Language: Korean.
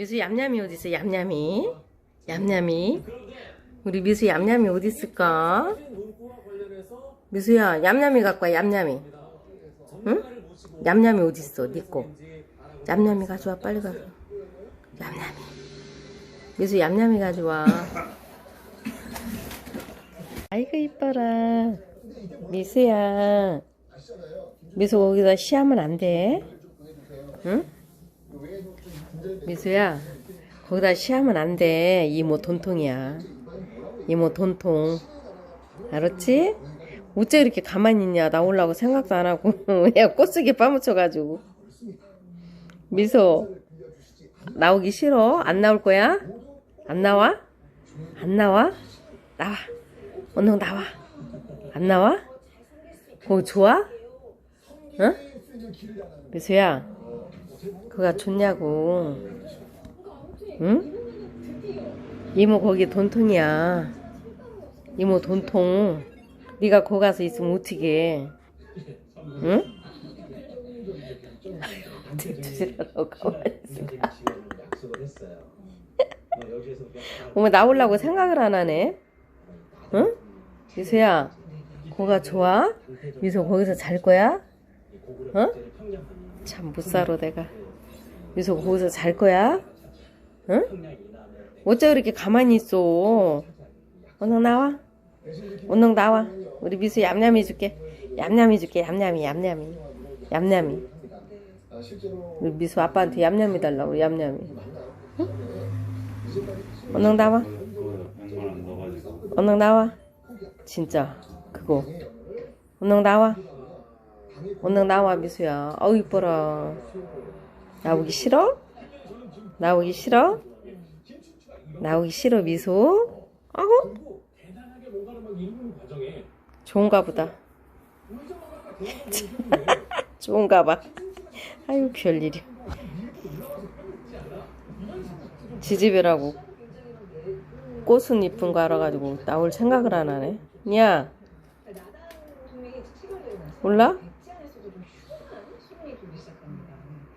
미수 얌얌이 어디 있어? 얌얌이? 얌얌이? 우리 미수 얌얌이 어디 있을까? 미수야, 얌얌이 갖고 와, 얌얌이. 응? 얌얌이 어디 있어? 니꺼. 얌얌이 가져와, 빨리 가서. 얌얌이. 미수 얌얌이 가져와. 아이고, 이뻐라. 미수야. 미수 거기다 시하면 안 돼. 응? 미수야, 거기다 시하면 안 돼. 이모 돈통이야. 이모 돈통. 알았지? 어째 이렇게 가만히 있냐? 나오려고 생각도 안 하고. 그냥 꽃쓰기 빠묻혀가지고. 미소, 나오기 싫어? 안 나올 거야? 안 나와? 안 나와? 나와. 언능 나와. 안 나와? 뭐 좋아? 응? 미소야, 그가 좋냐고. 응? 이모 거기 돈통이야. 이모 돈통. 네가 거 가서 있으면 어떻게? 응? 드시라고 가만히 있어. 어머 나오려고 생각을 안 하네. 응? 미소야, 거가 좋아? 미소 거기서 잘 거야? 응? 참 못 살아 내가. 미소 거기서 잘 거야? 응? 어째 그렇게 가만히 있어? 언능 나와. 언능 나와. 우리 미수 얌얌이 줄게. 얌얌이 줄게. 얌얌이 얌얌이. 얌얌이. 우리 미수 아빠한테 얌얌이 달라고 얌얌이. 응? 언능 나와. 언능 나와. 진짜 그거. 언능 나와. 언능 나와 미수야. 어우 이뻐라. 나오기 싫어? 나오기 싫어? 나오기 싫어 미소? 아고 좋은가 보다 좋은가 봐 아유 별일이 지집이라고 꽃은 이쁜 거 알아가지고 나올 생각을 안 하네 야 몰라?